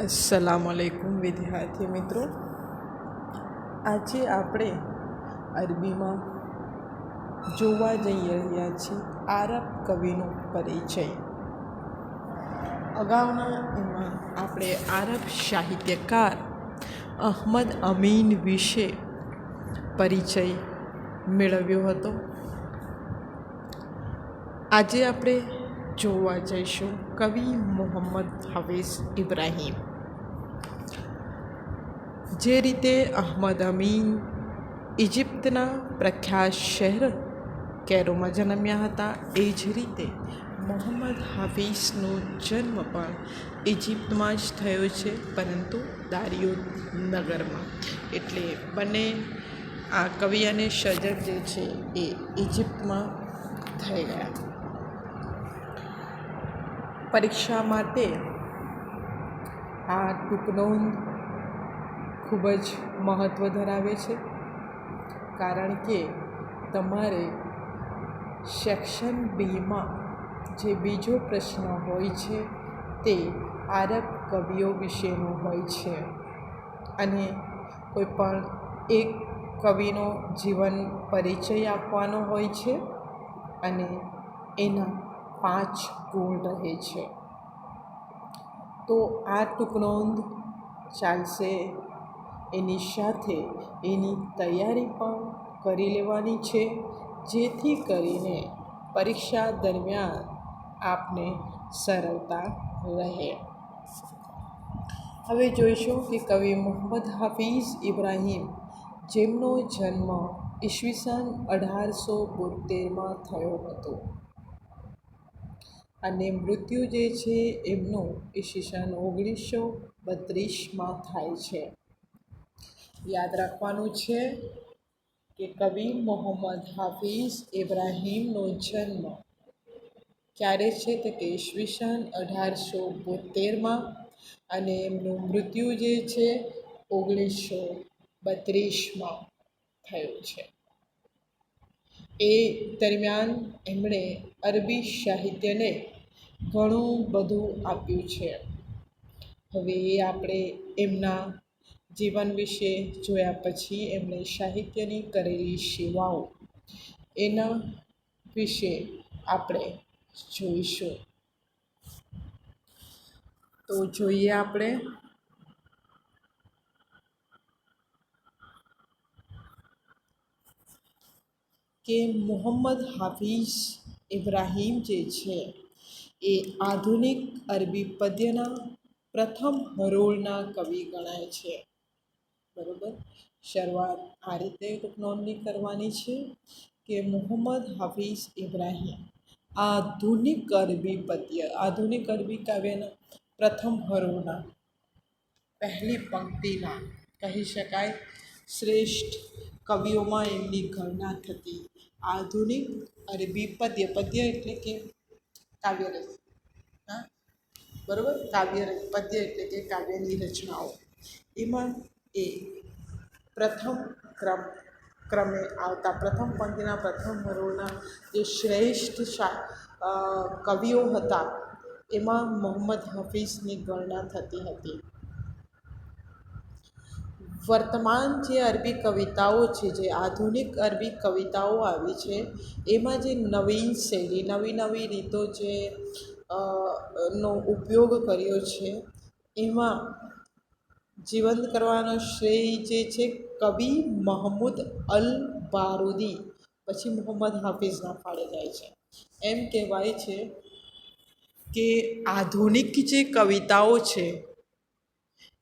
અસલામ આલેકુમ વિદ્યાર્થી મિત્રો. આજે આપણે અરબીમાં જોવા જઈ રહ્યા છીએ આરબ કવિનો પરિચય. અગાઉના એમાં આપણે આરબ સાહિત્યકાર અહમદ અમીન વિશે પરિચય મેળવ્યો હતો. આજે આપણે જોવા જઈશું. કવિ મોહમ્મદ હાફિઝ ઇબ્રાહીમ. જે રીતે અહમદ અમીન ઇજિપ્તના પ્રખ્યાત શહેર કેરોમાં જન્મ્યા હતા, એ જ રીતે મોહમ્મદ હાફિઝનો જન્મ પણ ઇજિપ્તમાં જ થયો છે, પરંતુ દારિયો નગરમાં. એટલે બંને આ કવિ અને સર્જક જે છે, એ ઇજિપ્તમાં થઈ ગયા. પરીક્ષા માટે આ ટૂંકનોંધ ખૂબ જ મહત્ત્વ ધરાવે છે. કારણ કે તમારે સેક્શન બીમાં જે બીજો પ્રશ્ન હોય છે તે આરબ કવિઓ વિશેનો હોય છે. અને કોઈપણ એક કવિનો જીવન પરિચય આપવાનો હોય છે અને એના પાંચ ગુણ રહે છે. તો આ ટૂંકનોંધ ચાલશે. એની સાથે એની તૈયારી પણ કરી લેવાની છે. જેથી કરીને પરીક્ષા દરમિયાન આપને સરળતા રહે. હવે જોઈશું કે કવિ મોહમ્મદ હાફિઝ ઇબ્રાહીમ, જેમનો જન્મ ઈસવીસન અઢારસો બોતેરમાં થયો હતો. અને મૃત્યુ જે છે એમનું ઈસવીસન ઓગણીસો બત્રીસમાં થાય છે. યાદ રાખવાનું છે કે કવિ મોહમ્મદ હાફિઝ ઇબ્રાહીમનો જન્મ ક્યારે છે તો કે ઈસવીસન અઢારસો બોતેરમાં અને એમનું મૃત્યુ જે છે ઓગણીસો બત્રીસમાં થયું છે. એ દરમિયાન એમણે અરબી સાહિત્યને ઘણું બધું આપ્યું છે. હવે આપણે એમના જીવન વિશે જોયા પછી એમણે સાહિત્યની કરેલી સેવાઓ એના વિશે આપણે જોઈશું. તો જોઈએ આપણે કે મોહમ્મદ હાફિઝ ઇબ્રાહીમ જે છે, એ આધુનિક અરબી પદ્યના પ્રથમ હરોળના કવિ ગણાય છે. બરાબર? શરૂઆત આ રીતે નોંધણી કરવાની છે કે મોહમ્મદ હાફિઝ ઇબ્રાહીમ આધુનિક અરબી પદ્ય, આધુનિક અરબી કાવ્યના પ્રથમ હરોળના પહેલી પંક્તિના કહી શકાય શ્રેષ્ઠ કવિઓમાં એમની ગણના થતી આધુનિક અરબી પદ્ય પદ્ય એટલે કે કાવ્યરસ. હા? બરાબર? કાવ્યરસ, પદ્ય એટલે કે કાવ્યની રચનાઓ. એમાં એ પ્રથમ ક્રમ, ક્રમે આવતા પ્રથમ પંક્તિના પ્રથમ હરોળના જે શ્રેષ્ઠ શા કવિઓ હતા, એમાં મોહમ્મદ હફીઝની ગણના થતી હતી. વર્તમાન જે અરબી કવિતાઓ છે, જે આધુનિક અરબી કવિતાઓ આવી છે, એમાં જે નવીન શૈલી, નવી નવી રીતો જે નો ઉપયોગ કર્યો છે, એમાં જીવંત કરવાનો શ્રેય જે છે કવિ મહમૂદ અલ બારૂદી પછી મોહમ્મદ હાફિઝના ફાળે જાય છે. એમ કહેવાય છે કે આધુનિક જે કવિતાઓ છે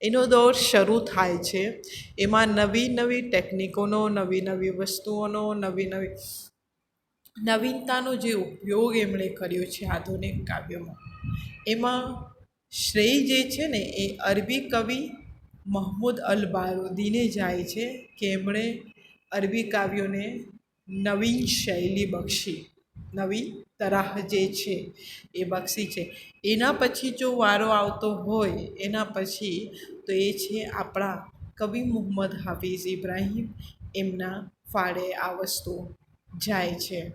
એનો દોર શરૂ થાય છે. એમાં નવી નવી ટેકનિકોનો, નવી નવી વસ્તુઓનો, નવી નવી નવીનતાનો જે ઉપયોગ એમણે કર્યો છે આધુનિક કાવ્યમાં. એમાં શ્રેય જે છે ને એ અરબી કવિ મહમૂદ અલ બારુદ્દીને જાય છે કે એમણે અરબી કાવ્યોને નવીન શૈલી બક્ષી. નવી તરાહ જે છે એ બક્ષી છે. એના પછી જો વારો આવતો હોય, એના પછી તો એ છે આપણા કવિ મુહમ્મદ હાફિઝ ઇબ્રાહીમ. એમના ફાળે આ વસ્તુ જાય છે.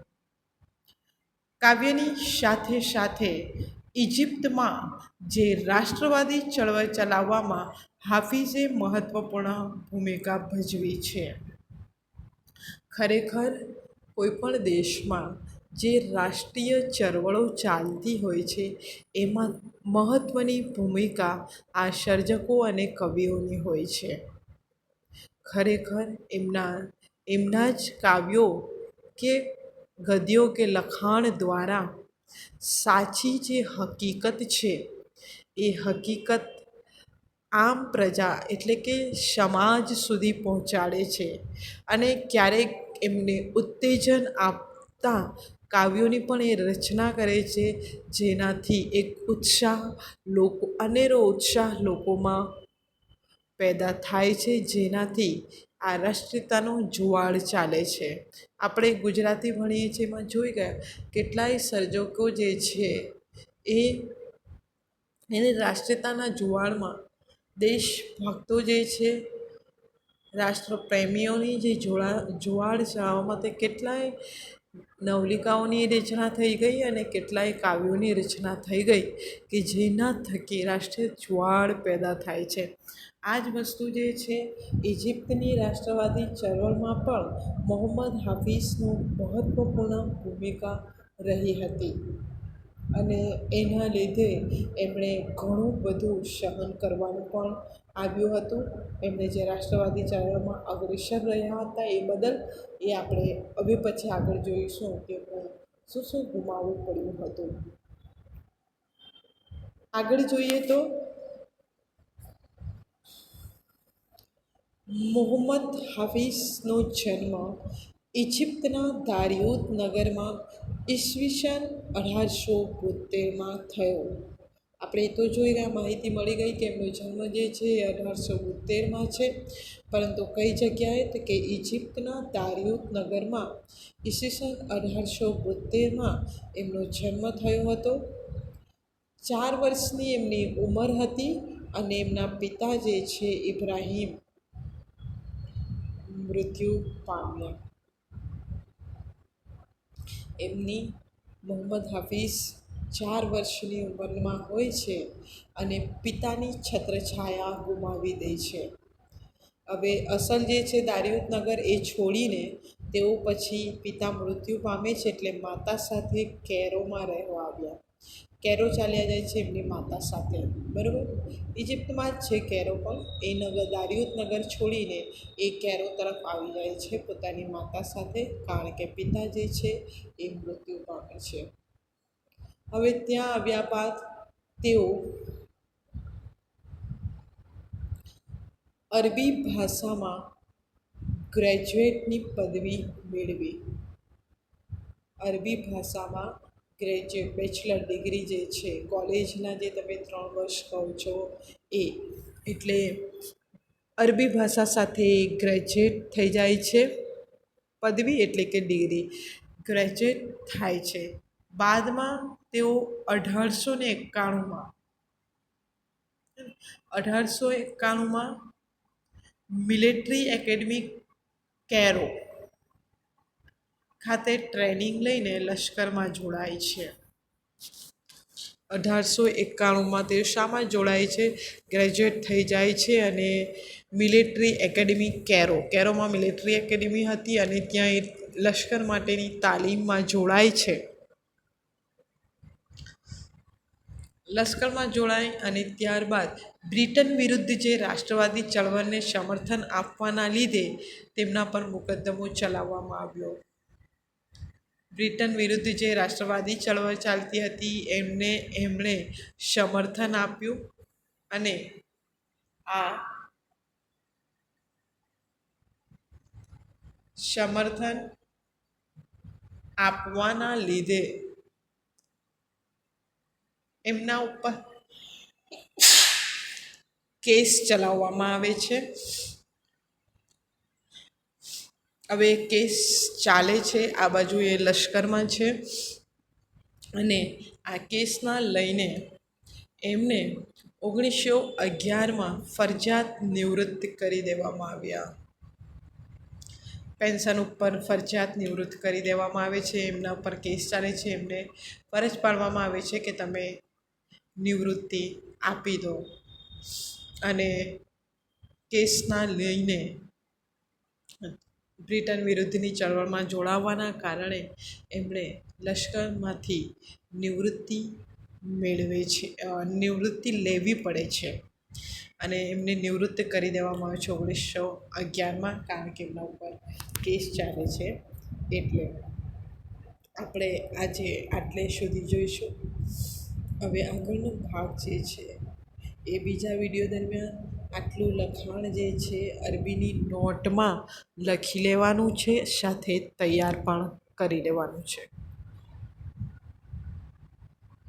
કાવ્યની સાથે સાથે ઇજિપ્તમાં જે રાષ્ટ્રવાદી ચળવળ ચલાવવામાં હાફિઝે મહત્ત્વપૂર્ણ ભૂમિકા ભજવી છે. ખરેખર કોઈપણ દેશમાં જે રાષ્ટ્રીય ચળવળો ચાલતી હોય છે, એમાં મહત્ત્વની ભૂમિકા આ સર્જકો અને કવિઓની હોય છે. ખરેખર એમના એમના જ કાવ્યો કે ગદ્યો કે લખાણ દ્વારા સાચી જે હકીકત છે, એ હકીકત આમ પ્રજા એટલે કે સમાજ સુધી પહોંચાડે છે અને ક્યારેક એમને ઉત્તેજન આપતા કાવ્યોની પણ એ રચના કરે છે, જેનાથી એક ઉત્સાહ લોકો, અનેરો ઉત્સાહ લોકોમાં પેદા થાય છે, જેનાથી આ રાષ્ટ્રીયતાનો જુવાળ ચાલે છે. આપણે ગુજરાતી ભણીએ છીએ, એમાં જોઈ ગયા, કેટલાય સર્જકો જે છે, એ એને રાષ્ટ્રીયતાના જુવાળમાં દેશભક્તો જે છે, રાષ્ટ્રપ્રેમીઓની જે જોડા, જુવાળ ચલાવવા માટે કેટલાય નવલિકાઓની રચના થઈ ગઈ અને કેટલાય કાવ્યોની રચના થઈ ગઈ કે જેના થકી રાષ્ટ્રીય જુવાળ પેદા થાય છે. આ જ વસ્તુ જે છે ઇજિપ્તની રાષ્ટ્રવાદી ચળવળમાં પણ મોહમ્મદ હાફિઝનું મહત્ત્વપૂર્ણ ભૂમિકા રહી હતી. અને એના લીધે એમણે ઘણું બધું સહન કરવાનું પણ આવ્યું હતું. એમણે જે રાષ્ટ્રવાદી ચળવળમાં અગ્રેસર રહ્યા હતા એ બદલ એ આપણે હવે પછી આગળ જોઈશું કે શું શું ગુમાવવું પડ્યું હતું. આગળ જોઈએ તો મોહમ્મદ હાફિઝનો જન્મ ઇજિપ્તના દારિયુત નગરમાં ઈસવીસન અઢારસો બોતેરમાં થયો. આપણે તો જોઈ રહ્યા, માહિતી મળી ગઈ કે એમનો જન્મ જે છે એ અઢારસો બોતેરમાં છે. પરંતુ કઈ જગ્યાએ તો કે ઇજિપ્તના દારિયુત નગરમાં ઈસવીસન અઢારસો બોતેરમાં એમનો જન્મ થયો હતો. ચાર વર્ષની એમની ઉંમર હતી અને એમના પિતા જે છે, ઇબ્રાહિમ મૃત્યુ પામ્યા. એમની મોહમ્મદ હાફિઝ ચાર વર્ષની ઉંમરમાં હોય છે અને પિતાની છત્રછાયા ગુમાવી દે છે. હવે અસલ જે છે દારિયુતનગર એ છોડીને તેઓ પછી પિતા મૃત્યુ પામે છે એટલે માતા સાથે કેરોમાં રહેવા આવ્યા. કેરો ચાલ્યા જાય છે એમની માતા સાથે. બરાબર? ઇજિપ્તમાં જ છે કેરો પણ. એ નગર, દારિયુત નગર છોડીને એ કેરો તરફ આવી જાય છે પોતાની માતા સાથે, કારણ કે પિતા જે છે એ મૃત્યુ પામે છે. હવે ત્યાં આવ્યા બાદ તેઓ અરબી ભાષામાં ગ્રેજ્યુએટની પદવી મેળવી. અરબી ભાષામાં ગ્રેજ્યુએટ બેચલર ડિગ્રી જે છે, કોલેજના જે તમે ત્રણ વર્ષ કહો છો, એ એટલે અરબી ભાષા સાથે ગ્રેજ્યુએટ થઈ જાય છે, પદવી એટલે કે ડિગ્રી ગ્રેજ્યુએટ થાય છે. બાદમાં તેઓ અઢારસો ને એકાણુંમાં, અઢારસો એકાણુંમાં મિલિટરી એકેડમી કેરો ખાતે ટ્રેનિંગ લઈને લશ્કરમાં જોડાય છે. અઢારસો એકાણુંમાં તે શામાં જોડાય છે, ગ્રેજ્યુએટ થઈ જાય છે અને મિલિટરી એકેડેમી કેરો, કેરોમાં મિલિટરી એકેડમી હતી અને ત્યાં એ લશ્કર માટેની તાલીમમાં જોડાય છે. લશ્કરમાં જોડાય અને ત્યારબાદ બ્રિટન વિરુદ્ધ જે રાષ્ટ્રવાદી ચળવળને સમર્થન આપવાના લીધે તેમના પર મુકદ્દમો ચલાવવામાં આવ્યો. બ્રિટન વિરુદ્ધ જે રાષ્ટ્રવાદી ચળવળ ચાલતી હતી, એમને એમણે સમર્થન આપ્યું અને આ સમર્થન આપવાના લીધે એમના ઉપર કેસ ચલાવવામાં આવે છે. હવે કેસ ચાલે છે, આ બાજુ એ લશ્કરમાં છે. અને આ કેસના લઈને એમને ઓગણીસો અગિયારમાં ફરજિયાત નિવૃત્ત કરી દેવામાં આવ્યા. પેન્શન ઉપર ફરજિયાત નિવૃત્ત કરી દેવામાં આવે છે, એમના ઉપર કેસ ચાલે છે, એમને ફરજ પાડવામાં આવે છે કે તમે નિવૃત્તિ આપી દો. અને કેસના લઈને બ્રિટન વિરુદ્ધની ચળવળમાં જોડાવાના કારણે એમણે લશ્કરમાંથી નિવૃત્તિ મેળવે છે નિવૃત્તિ લેવી પડે છે. અને એમને નિવૃત્ત કરી દેવામાં આવે છે ઓગણીસો અગિયારમાં, કારણ કે એમના ઉપર કેસ ચાલે છે. એટલે આપણે આજે આટલે સુધી જોઈશું. હવે આગળનો ભાગ જે છે, એ બીજા વીડિયો દરમિયાન આટલું લખાણ જે છે, અરબીની નોટમાં લખી લેવાનું છે, સાથે તૈયાર પણ કરી લેવાનું છે.